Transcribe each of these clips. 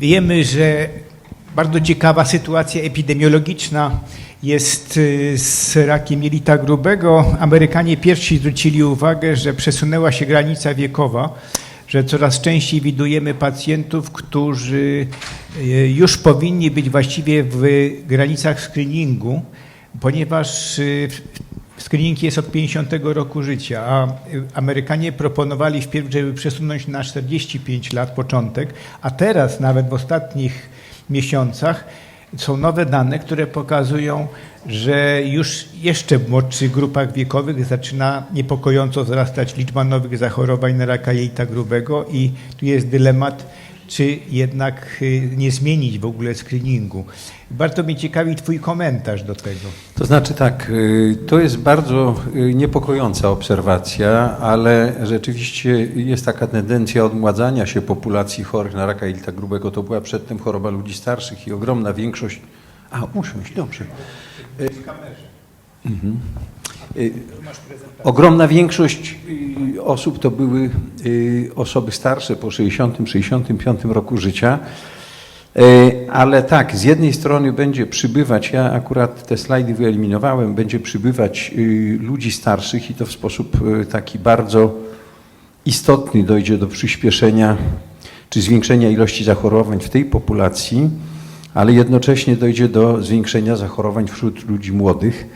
Wiemy, że bardzo ciekawa sytuacja epidemiologiczna jest y, z rakiem jelita grubego. Amerykanie pierwsi zwrócili uwagę, że przesunęła się granica wiekowa, że coraz częściej widujemy pacjentów, którzy y, już powinni być właściwie w granicach screeningu, ponieważ y, Screening jest od 50 roku życia, a y, Amerykanie proponowali wpierw, żeby przesunąć na 45 lat początek, a teraz nawet w ostatnich miesiącach są nowe dane, które pokazują, że już jeszcze w młodszych grupach wiekowych zaczyna niepokojąco wzrastać liczba nowych zachorowań na raka jelita grubego i tu jest dylemat, czy jednak y, nie zmienić w ogóle screeningu. Bardzo mnie ciekawi Twój komentarz do tego. To znaczy tak, y, to jest bardzo y, niepokojąca obserwacja, ale rzeczywiście jest taka tendencja odmładzania się populacji chorych na raka jelita grubego. To była przedtem choroba ludzi starszych i ogromna większość... A, usiąść, dobrze. Mhm. Y, Ogromna większość y, osób to były y, osoby starsze po 60-65 roku życia. Ale tak, z jednej strony będzie przybywać, ja akurat te slajdy wyeliminowałem, będzie przybywać ludzi starszych i to w sposób taki bardzo istotny dojdzie do przyspieszenia czy zwiększenia ilości zachorowań w tej populacji, ale jednocześnie dojdzie do zwiększenia zachorowań wśród ludzi młodych.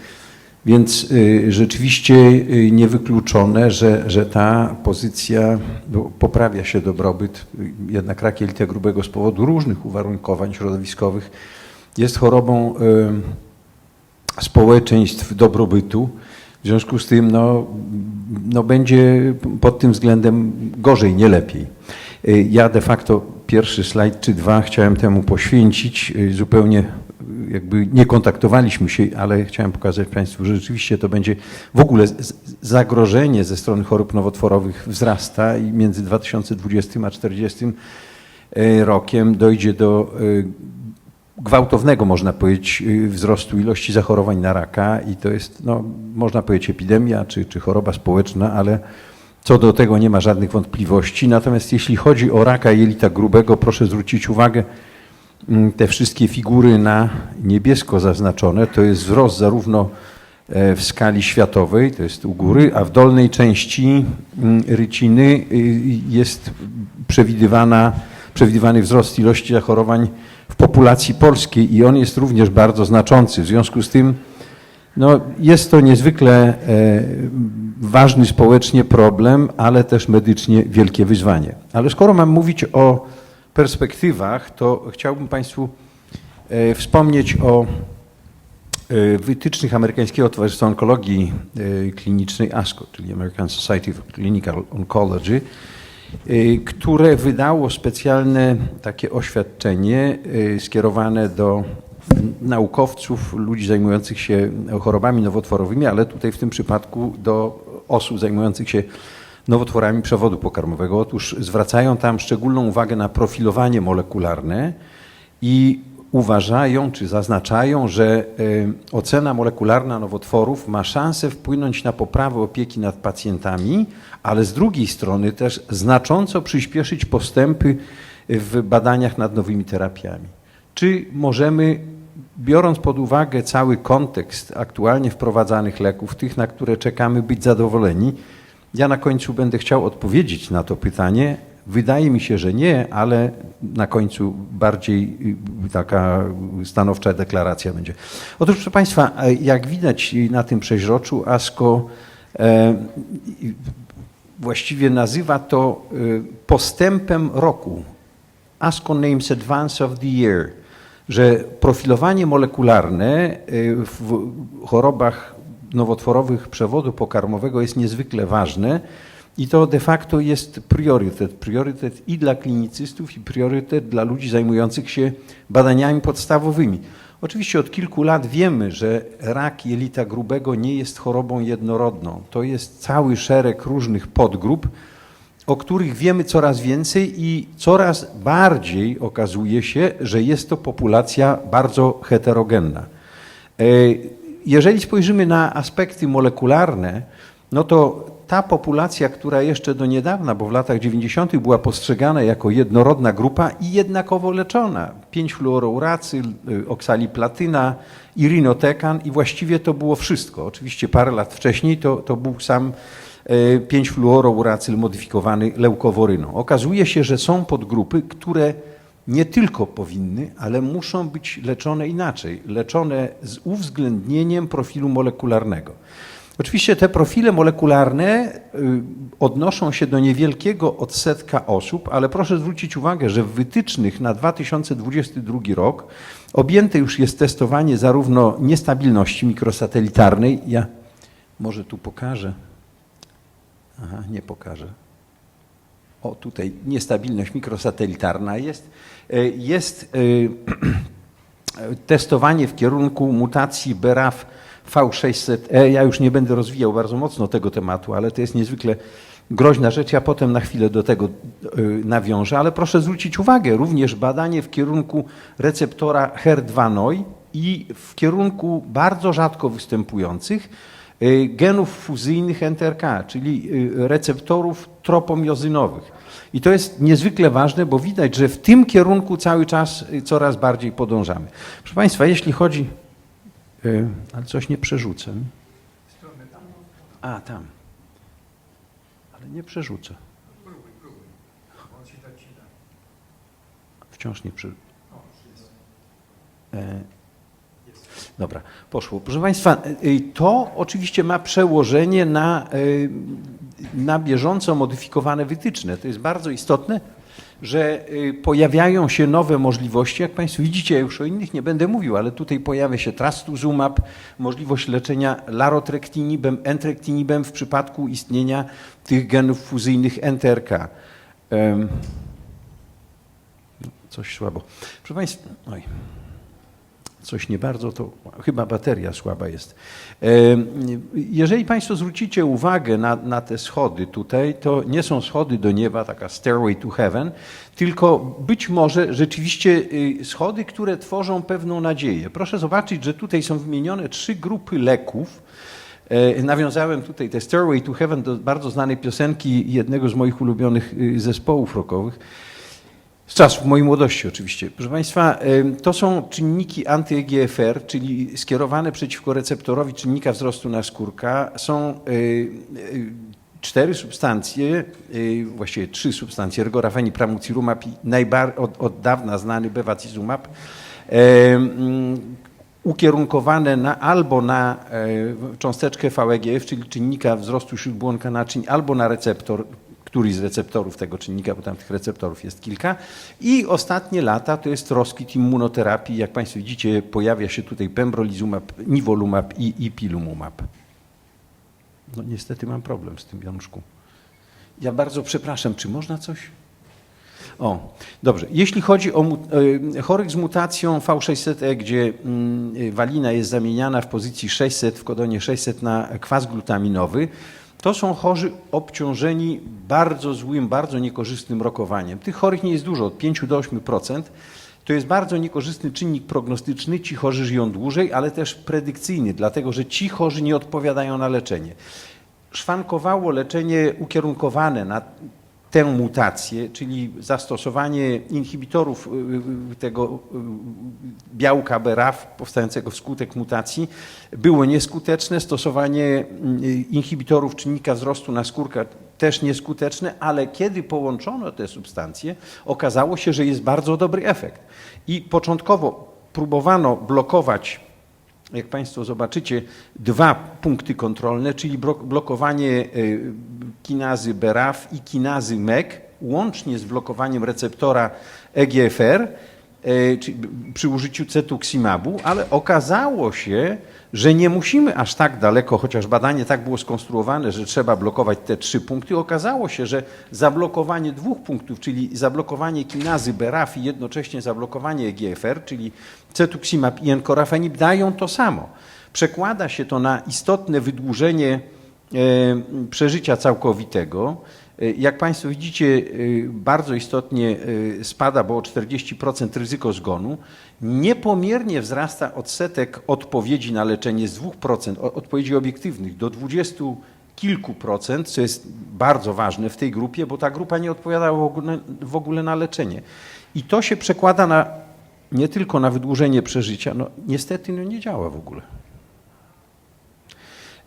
Więc y, rzeczywiście y, niewykluczone, że, że ta pozycja no, poprawia się dobrobyt. Jednak rak jelita grubego z powodu różnych uwarunkowań środowiskowych jest chorobą y, społeczeństw dobrobytu. W związku z tym no, no będzie pod tym względem gorzej, nie lepiej. Ja de facto pierwszy slajd czy dwa chciałem temu poświęcić. Y, Zupełnie y, jakby nie kontaktowaliśmy się, ale chciałem pokazać Państwu, że rzeczywiście to będzie w ogóle zagrożenie ze strony chorób nowotworowych wzrasta i między 2020 a 2040 y, rokiem dojdzie do gwałtownego, można powiedzieć, wzrostu ilości zachorowań na raka i to jest, no, można powiedzieć, epidemia czy, czy choroba społeczna, ale co do tego nie ma żadnych wątpliwości. Natomiast jeśli chodzi o raka jelita grubego, proszę zwrócić uwagę, mm, te wszystkie figury na niebiesko zaznaczone, to jest wzrost zarówno e, w skali światowej, to jest u góry, a w dolnej części mm, ryciny y, jest przewidywana, przewidywany wzrost ilości zachorowań w populacji polskiej i on jest również bardzo znaczący. W związku z tym no, jest to niezwykle e, ważny społecznie problem, ale też medycznie wielkie wyzwanie. Ale skoro mam mówić o perspektywach, to chciałbym Państwu e, wspomnieć o e, wytycznych Amerykańskiego Towarzystwa Onkologii Klinicznej ASCO, czyli American Society of Clinical Oncology, które wydało specjalne takie oświadczenie skierowane do naukowców, ludzi zajmujących się chorobami nowotworowymi, ale tutaj w tym przypadku do osób zajmujących się nowotworami przewodu pokarmowego. Otóż zwracają tam szczególną uwagę na profilowanie molekularne i uważają czy zaznaczają, że y, ocena molekularna nowotworów ma szansę wpłynąć na poprawę opieki nad pacjentami, ale z drugiej strony też znacząco przyspieszyć postępy w badaniach nad nowymi terapiami. Czy możemy, biorąc pod uwagę cały kontekst aktualnie wprowadzanych leków, tych, na które czekamy, być zadowoleni? Ja na końcu będę chciał odpowiedzieć na to pytanie. Wydaje mi się, że nie, ale na końcu bardziej y, taka stanowcza deklaracja będzie. Otóż, proszę Państwa, e, jak widać na tym przeźroczu, ASCO e, właściwie nazywa to y, postępem roku. ASCO names Advance of the Year, że profilowanie molekularne y, w chorobach nowotworowych przewodu pokarmowego jest niezwykle ważne i to de facto jest priorytet. Priorytet i dla klinicystów, i priorytet dla ludzi zajmujących się badaniami podstawowymi. Oczywiście od kilku lat wiemy, że rak jelita grubego nie jest chorobą jednorodną. To jest cały szereg różnych podgrup, o których wiemy coraz więcej i coraz bardziej okazuje się, że jest to populacja bardzo heterogenna. E, Jeżeli spojrzymy na aspekty molekularne, no to ta populacja, która jeszcze do niedawna, bo w latach 90. była postrzegana jako jednorodna grupa i jednakowo leczona. 5-fluorouracyl, y, oksaliplatyna, irinotekan i właściwie to było wszystko. Oczywiście parę lat wcześniej to, to był sam 5-fluorouracyl modyfikowany leukoworyną. Okazuje się, że są podgrupy, które nie tylko powinny, ale muszą być leczone inaczej, leczone z uwzględnieniem profilu molekularnego. Oczywiście te profile molekularne y, odnoszą się do niewielkiego odsetka osób, ale proszę zwrócić uwagę, że w wytycznych na 2022 rok objęte już jest testowanie zarówno niestabilności mikrosatelitarnej, ja może tu pokażę, aha, nie pokażę, o tutaj niestabilność mikrosatelitarna jest, E, jest e, testowanie w kierunku mutacji BRAF V600E. Ja już nie będę rozwijał bardzo mocno tego tematu, ale to jest niezwykle groźna rzecz. Ja potem na chwilę do tego e, nawiążę, ale proszę zwrócić uwagę, również badanie w kierunku receptora HER2-NOI i w kierunku bardzo rzadko występujących genów fuzyjnych NTRK, czyli e, receptorów tropomiozynowych. I to jest niezwykle ważne, bo widać, że w tym kierunku cały czas y, coraz bardziej podążamy. Proszę Państwa, jeśli chodzi. y, Ale coś nie przerzucę. A, tam. Ale nie przerzucę. Wciąż nie przerzucę. Dobra, poszło. Proszę Państwa, y, to oczywiście ma przełożenie na, y, na bieżąco modyfikowane wytyczne. To jest bardzo istotne, że y, pojawiają się nowe możliwości. Jak Państwo widzicie, ja już o innych nie będę mówił, ale tutaj pojawia się trastuzumab, możliwość leczenia larotrektinibem, entrektinibem w przypadku istnienia tych genów fuzyjnych NTRK. Coś słabo. Proszę Państwa, oj coś nie bardzo, to chyba bateria słaba jest. Jeżeli Państwo zwrócicie uwagę na, na te schody tutaj, to nie są schody do nieba, taka stairway to heaven, tylko być może rzeczywiście y, schody, które tworzą pewną nadzieję. Proszę zobaczyć, że tutaj są wymienione trzy grupy leków, E, Nawiązałem tutaj te Stairway to Heaven do bardzo znanej piosenki jednego z moich ulubionych y, zespołów rockowych. Z czasów mojej młodości oczywiście. Proszę Państwa, to są czynniki anty-EGFR, czyli skierowane przeciwko receptorowi czynnika wzrostu naskórka. Są cztery substancje, właściwie trzy substancje, ergorafeni, pramucirumab i najbar, od, od dawna znany bevacizumab, ukierunkowane na, albo na e, cząsteczkę VEGF, czyli czynnika wzrostu śródbłonka naczyń, albo na receptor, któryś z receptorów tego czynnika, bo tam tych receptorów jest kilka. I ostatnie lata to jest rozkwit immunoterapii. Jak Państwo widzicie, pojawia się tutaj pembrolizumab, nivolumab i ipilimumab. No niestety mam problem z tym Januszku. Ja bardzo przepraszam, czy można coś? O, dobrze. Jeśli chodzi o e, chorych z mutacją V600E, gdzie mm, e, walina jest zamieniana w pozycji 600, w kodonie 600 na kwas glutaminowy, to są chorzy obciążeni bardzo złym, bardzo niekorzystnym rokowaniem. Tych chorych nie jest dużo, od 5 do 8%. To jest bardzo niekorzystny czynnik prognostyczny. Ci chorzy żyją dłużej, ale też predykcyjny, dlatego że ci chorzy nie odpowiadają na leczenie. Szwankowało leczenie ukierunkowane na tę mutację, czyli zastosowanie inhibitorów y, y, tego y, białka BRAF powstającego wskutek mutacji było nieskuteczne, stosowanie inhibitorów czynnika wzrostu naskórka też nieskuteczne, ale kiedy połączono te substancje, okazało się, że jest bardzo dobry efekt. I początkowo próbowano blokować jak Państwo zobaczycie, dwa punkty kontrolne, czyli blokowanie y, kinazy BRAF i kinazy MEK, łącznie z blokowaniem receptora EGFR przy użyciu cetuximabu, ale okazało się, że nie musimy aż tak daleko, chociaż badanie tak było skonstruowane, że trzeba blokować te trzy punkty. Okazało się, że zablokowanie dwóch punktów, czyli zablokowanie kinazy BRAF i jednocześnie zablokowanie EGFR, czyli cetuximab i encorafenib dają to samo. Przekłada się to na istotne wydłużenie e, przeżycia całkowitego. E, Jak Państwo widzicie, e, bardzo istotnie e, spada, bo o 40% ryzyko zgonu. Niepomiernie wzrasta odsetek odpowiedzi na leczenie z 2%, o- odpowiedzi obiektywnych do kilku procent, co jest bardzo ważne w tej grupie, bo ta grupa nie odpowiada w ogóle, w ogóle na leczenie. I to się przekłada na, nie tylko na wydłużenie przeżycia, no niestety no nie działa w ogóle.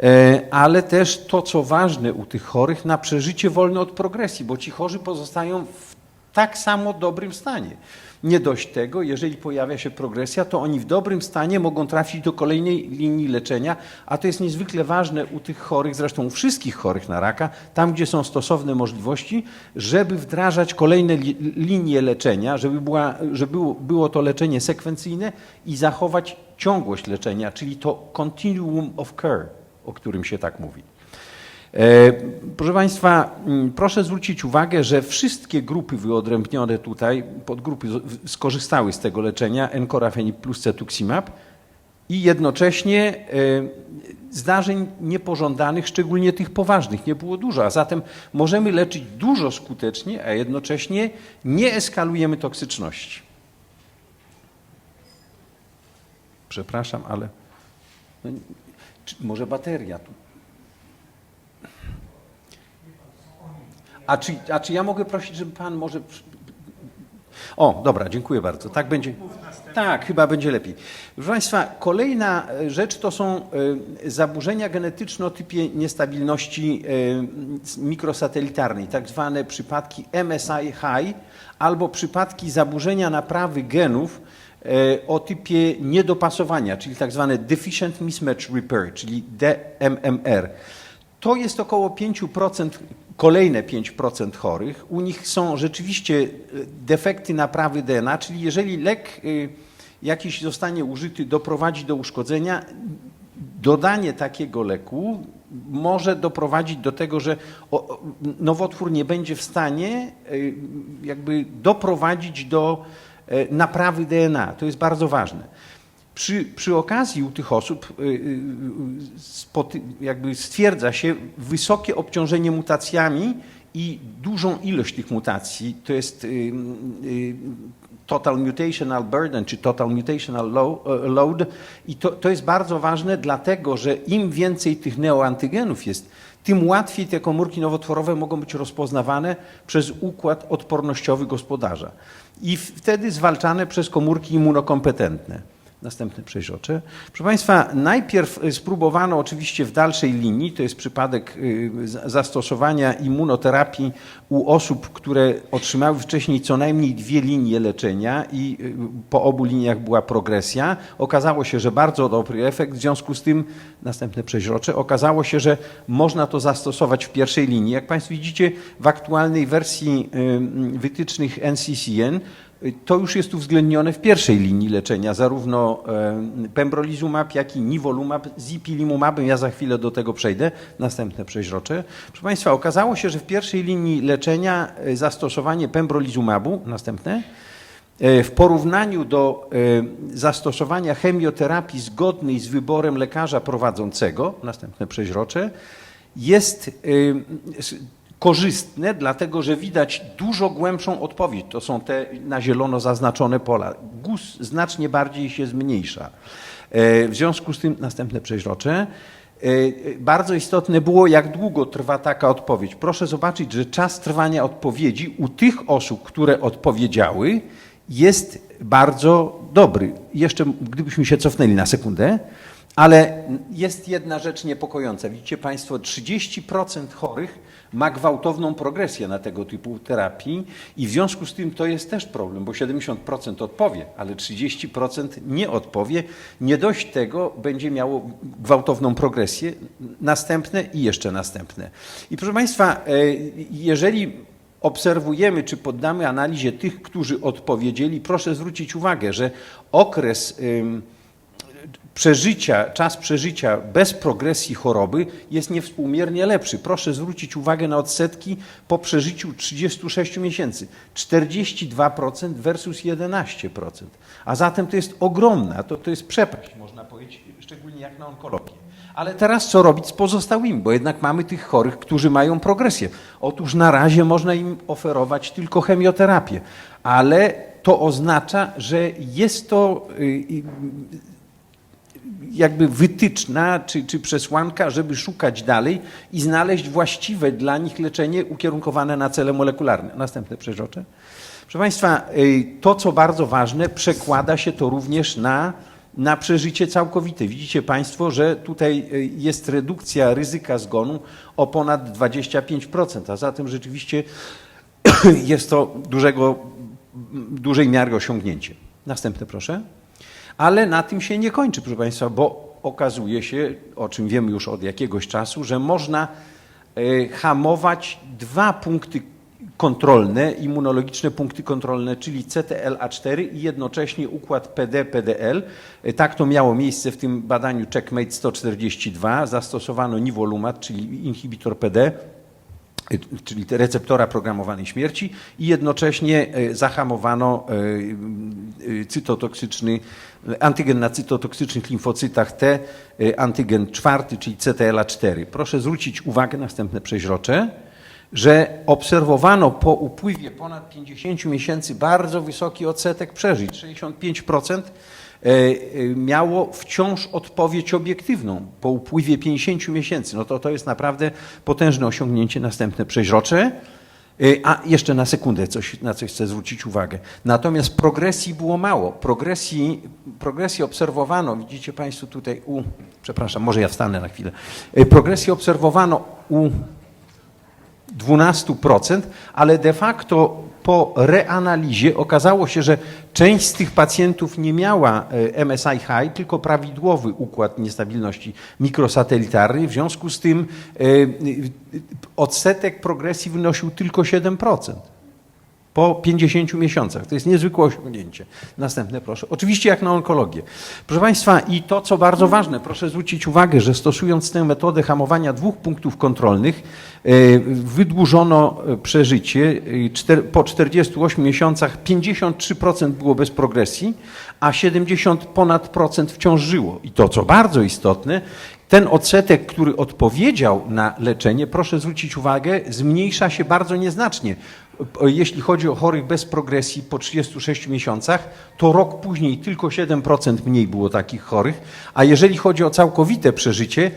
E, ale też to, co ważne u tych chorych, na przeżycie wolne od progresji, bo ci chorzy pozostają w tak samo dobrym stanie. Nie dość tego, jeżeli pojawia się progresja, to oni w dobrym stanie mogą trafić do kolejnej linii leczenia, a to jest niezwykle ważne u tych chorych, zresztą u wszystkich chorych na raka, tam gdzie są stosowne możliwości, żeby wdrażać kolejne li, linie leczenia, żeby, była, żeby było, było to leczenie sekwencyjne i zachować ciągłość leczenia, czyli to continuum of care o którym się tak mówi. E, Proszę Państwa, m, proszę zwrócić uwagę, że wszystkie grupy wyodrębnione tutaj, podgrupy skorzystały z tego leczenia Encorafenib plus Cetuximab i jednocześnie e, zdarzeń niepożądanych, szczególnie tych poważnych, nie było dużo, a zatem możemy leczyć dużo skutecznie, a jednocześnie nie eskalujemy toksyczności. Przepraszam, ale no, może bateria. A czy, a czy ja mogę prosić, żeby pan może. O, dobra, dziękuję bardzo. Tak będzie. Tak, chyba będzie lepiej. Proszę Państwa, kolejna e, rzecz to są e, zaburzenia genetyczne o typie niestabilności e, mikrosatelitarnej, tak zwane przypadki MSI high albo przypadki zaburzenia naprawy genów o typie niedopasowania, czyli tak zwane deficient mismatch repair, czyli DMMR. To jest około 5%, kolejne 5% chorych. U nich są rzeczywiście e, defekty naprawy DNA, czyli jeżeli lek y, jakiś zostanie użyty, doprowadzi do uszkodzenia, dodanie takiego leku może doprowadzić do tego, że nowotwór nie będzie w stanie jakby doprowadzić do e, naprawy DNA. To jest bardzo ważne. Przy, przy okazji u tych osób y, spoty, jakby stwierdza się wysokie obciążenie mutacjami i dużą ilość tych mutacji. To jest total mutational burden czy total mutational e, load i to, to jest bardzo ważne dlatego, że im więcej tych neoantygenów jest, tym łatwiej te komórki nowotworowe mogą być rozpoznawane przez układ odpornościowy gospodarza i wtedy zwalczane przez komórki immunokompetentne. Następne przeźrocze. Proszę Państwa, najpierw y, spróbowano oczywiście w dalszej linii, to jest przypadek y, za- zastosowania immunoterapii u osób, które otrzymały wcześniej co najmniej dwie linie leczenia i y, po obu liniach była progresja. Okazało się, że bardzo dobry efekt, w związku z tym, następne przeźrocze, okazało się, że można to zastosować w pierwszej linii. Jak Państwo widzicie, w aktualnej wersji wytycznych NCCN to już jest uwzględnione w pierwszej linii leczenia, zarówno pembrolizumab, jak i nivolumab z ipilimumabem. Ja za chwilę do tego przejdę. Następne przeźrocze. Proszę Państwa, okazało się, że w pierwszej linii leczenia e, zastosowanie pembrolizumabu, następne, e, w porównaniu do e, zastosowania chemioterapii zgodnej z wyborem lekarza prowadzącego, następne przeźrocze, jest korzystne, dlatego że widać dużo głębszą odpowiedź. To są te na zielono zaznaczone pola. GUS znacznie bardziej się zmniejsza. E, W związku z tym następne przeźrocze. E, e, Bardzo istotne było, jak długo trwa taka odpowiedź. Proszę zobaczyć, że czas trwania odpowiedzi u tych osób, które odpowiedziały, jest bardzo dobry. Jeszcze gdybyśmy się cofnęli na sekundę, ale jest jedna rzecz niepokojąca. Widzicie Państwo, 30% chorych ma gwałtowną progresję na tego typu terapii i w związku z tym to jest też problem, bo 70% odpowie, ale 30% nie odpowie. Nie dość tego będzie miało gwałtowną progresję, następne i jeszcze następne. I proszę Państwa, e, jeżeli obserwujemy, czy poddamy analizie tych, którzy odpowiedzieli, proszę zwrócić uwagę, że okres ym, przeżycia, czas przeżycia bez progresji choroby jest niewspółmiernie lepszy. Proszę zwrócić uwagę na odsetki po przeżyciu 36 miesięcy. 42% versus 11%. A zatem to jest ogromna, to, to jest przepaść, można powiedzieć, szczególnie jak na onkologię. Ale teraz co robić z pozostałymi, bo jednak mamy tych chorych, którzy mają progresję. Otóż na razie można im oferować tylko chemioterapię, ale to oznacza, że jest to y, y, jakby wytyczna czy, czy przesłanka, żeby szukać dalej i znaleźć właściwe dla nich leczenie ukierunkowane na cele molekularne. Następne przeźrocze. Proszę Państwa, y, to co bardzo ważne, przekłada się to również na, na przeżycie całkowite. Widzicie Państwo, że tutaj y, jest redukcja ryzyka zgonu o ponad 25%, a zatem rzeczywiście jest to dużego, dużej miary osiągnięcie. Następne proszę. Ale na tym się nie kończy, proszę Państwa, bo okazuje się, o czym wiemy już od jakiegoś czasu, że można e, hamować dwa punkty kontrolne, immunologiczne punkty kontrolne, czyli CTLA4 i jednocześnie układ PD-PDL. E, Tak to miało miejsce w tym badaniu Checkmate 142. Zastosowano nivolumab, czyli inhibitor PD, czyli te receptora programowanej śmierci i jednocześnie e, zahamowano y, cytotoksyczny, antygen na cytotoksycznych limfocytach T, antygen czwarty, czyli CTLA4. Proszę zwrócić uwagę, następne przeźrocze, że obserwowano po upływie ponad 50 miesięcy bardzo wysoki odsetek przeżyć, 65% e, e, miało wciąż odpowiedź obiektywną po upływie 50 miesięcy. No to to jest naprawdę potężne osiągnięcie, następne przeźrocze. E, A jeszcze na sekundę coś, na coś chcę zwrócić uwagę. Natomiast progresji było mało. Progresji, progresji obserwowano, widzicie Państwo tutaj u, przepraszam, może ja wstanę na chwilę. E, Progresji obserwowano u 12%, ale de facto po reanalizie okazało się, że część z tych pacjentów nie miała e, MSI high, tylko prawidłowy układ niestabilności mikrosatelitarnej. W związku z tym e, e, odsetek progresji wynosił tylko 7% po 50 miesiącach. To jest niezwykłe osiągnięcie. Następne proszę. Oczywiście jak na onkologię. Proszę Państwa, i to co bardzo ważne, proszę zwrócić uwagę, że stosując tę metodę hamowania dwóch punktów kontrolnych, e, wydłużono e, przeżycie. E, Po 48 miesiącach 53% było bez progresji, a 70 ponad procent wciąż żyło. I to co bardzo istotne, ten odsetek, który odpowiedział na leczenie, proszę zwrócić uwagę, zmniejsza się bardzo nieznacznie. Jeśli chodzi o chorych bez progresji po 36 miesiącach, to rok później tylko 7% mniej było takich chorych, a jeżeli chodzi o całkowite przeżycie,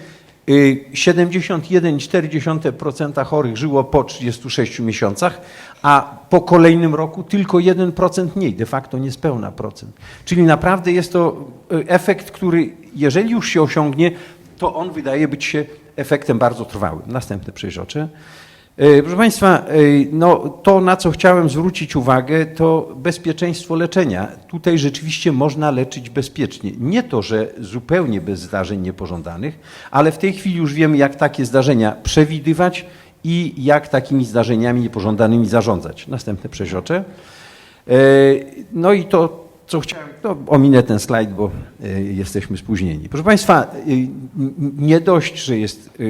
y, 71,4% chorych żyło po 36 miesiącach, a po kolejnym roku tylko 1% mniej, de facto niespełna procent. Czyli naprawdę jest to y, efekt, który jeżeli już się osiągnie, to on wydaje być się efektem bardzo trwałym. Następne przejrzocze. E, Proszę Państwa, e, no, to na co chciałem zwrócić uwagę, to bezpieczeństwo leczenia. Tutaj rzeczywiście można leczyć bezpiecznie. Nie to, że zupełnie bez zdarzeń niepożądanych, ale w tej chwili już wiemy, jak takie zdarzenia przewidywać i jak takimi zdarzeniami niepożądanymi zarządzać. Następne przezrocze. No i to, co chciałem, to ominę ten slajd, bo e, jesteśmy spóźnieni. Proszę Państwa, n- nie dość, że jest e,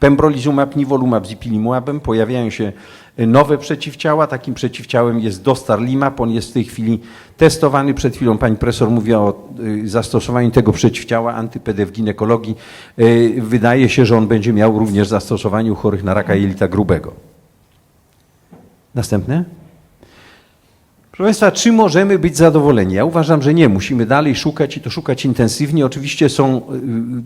pembrolizumab, nivolumab z ipilimumabem, pojawiają się nowe przeciwciała. Takim przeciwciałem jest dostarlimab. On jest w tej chwili testowany. Przed chwilą pani profesor mówiła o zastosowaniu tego przeciwciała antypd w ginekologii. Wydaje się, że on będzie miał również zastosowanie u chorych na raka jelita grubego. Następne. Proszę Państwa, czy możemy być zadowoleni? Ja uważam, że nie. Musimy dalej szukać i to szukać intensywnie. Oczywiście są y,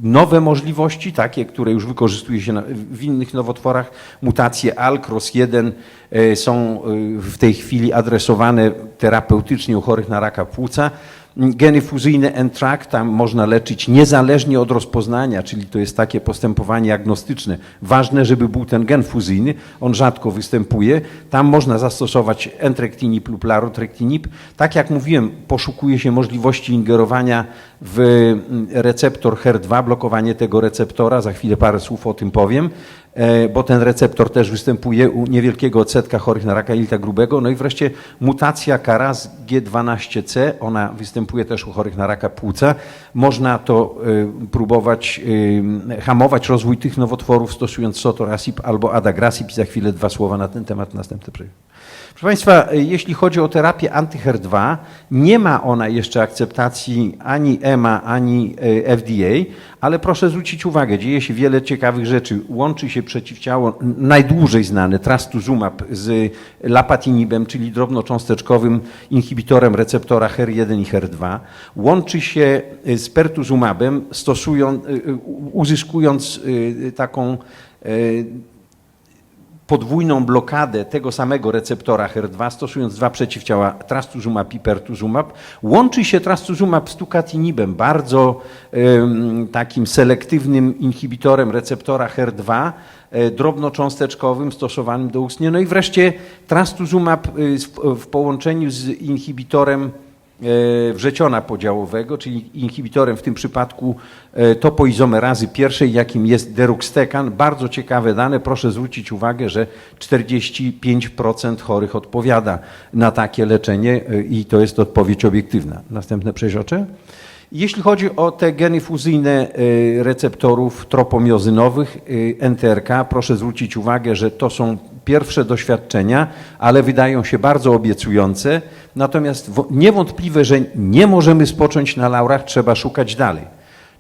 nowe możliwości, takie, które już wykorzystuje się w innych nowotworach. Mutacje ALK, ROS1 y, są y, w tej chwili adresowane terapeutycznie u chorych na raka płuca. Geny fuzyjne NTRAC tam można leczyć niezależnie od rozpoznania, czyli to jest takie postępowanie agnostyczne. Ważne, żeby był ten gen fuzyjny, on rzadko występuje. Tam można zastosować entrectinib lub larotrectinib. Tak jak mówiłem, poszukuje się możliwości ingerowania w mm, receptor HER2, blokowanie tego receptora, za chwilę parę słów o tym powiem bo ten receptor też występuje u niewielkiego odsetka chorych na raka jelita grubego. No i wreszcie mutacja KRAS G12C, ona występuje też u chorych na raka płuca. Można to y, próbować y, hamować rozwój tych nowotworów stosując sotorasib albo adagrasib za chwilę dwa słowa na ten temat następny projekt. Proszę Państwa, jeśli chodzi o terapię antyHER2, nie ma ona jeszcze akceptacji ani EMA, ani y, FDA, ale proszę zwrócić uwagę, dzieje się wiele ciekawych rzeczy. Łączy się przeciwciało najdłużej znane, trastuzumab z lapatinibem, czyli drobnocząsteczkowym inhibitorem receptora HER1 i HER2. Łączy się y, z pertuzumabem, stosując, y, uzyskując taką podwójną blokadę tego samego receptora HER2, stosując dwa przeciwciała trastuzumab i pertuzumab. Łączy się trastuzumab z tucatinibem, bardzo takim selektywnym inhibitorem receptora HER2, e, drobnocząsteczkowym, stosowanym doustnie. No i wreszcie trastuzumab y, w, połączeniu z inhibitorem wrzeciona podziałowego, czyli inhibitorem w tym przypadku e, topoizomerazy pierwszej, jakim jest deruxtecan. Bardzo ciekawe dane. Proszę zwrócić uwagę, że 45% chorych odpowiada na takie leczenie e, i to jest odpowiedź obiektywna. Następne przeźrocze. Jeśli chodzi o te geny fuzyjne e, receptorów tropomiozynowych e, NTRK, proszę zwrócić uwagę, że to są pierwsze doświadczenia, ale wydają się bardzo obiecujące. Natomiast niewątpliwe, że nie możemy spocząć na laurach, trzeba szukać dalej.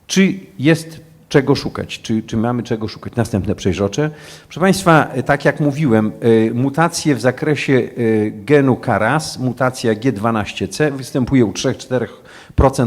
Czy jest czego szukać? Czy, czy mamy czego szukać? Następne przejrzocze. Proszę Państwa, e, tak jak mówiłem, mutacje w zakresie genu KARAS, mutacja G12C występuje u 3-4%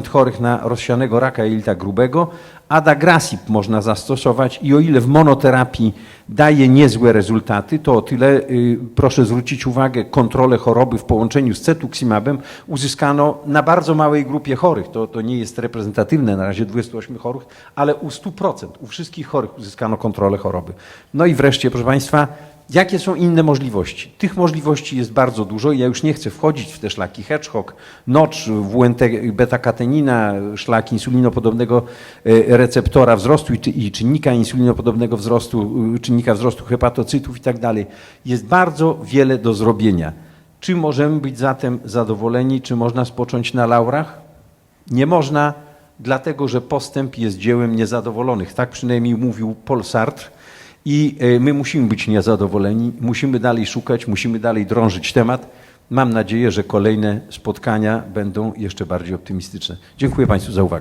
chorych na rozsianego raka jelita grubego. Adagrasib można zastosować i o ile w monoterapii daje niezłe rezultaty, to o tyle y, proszę zwrócić uwagę, kontrolę choroby w połączeniu z cetuximabem uzyskano na bardzo małej grupie chorych. To, to nie jest reprezentatywne, na razie 28 chorych, ale u 100%, u wszystkich chorych uzyskano kontrolę choroby. No i wreszcie, proszę Państwa, Jakie są inne możliwości? Tych możliwości jest bardzo dużo. Ja już nie chcę wchodzić w te szlaki Hedgehog, Notch, WNT, beta-katenina, szlak insulinopodobnego e, receptora wzrostu i, czy- i czynnika insulinopodobnego wzrostu, y, czynnika wzrostu hepatocytów i tak dalej. Jest bardzo wiele do zrobienia. Czy możemy być zatem zadowoleni? Czy można spocząć na laurach? Nie można, dlatego że postęp jest dziełem niezadowolonych. Tak przynajmniej mówił Paul Sartre. I e, my musimy być niezadowoleni, musimy dalej szukać, musimy dalej drążyć temat. Mam nadzieję, że kolejne spotkania będą jeszcze bardziej optymistyczne. Dziękuję Państwu za uwagę.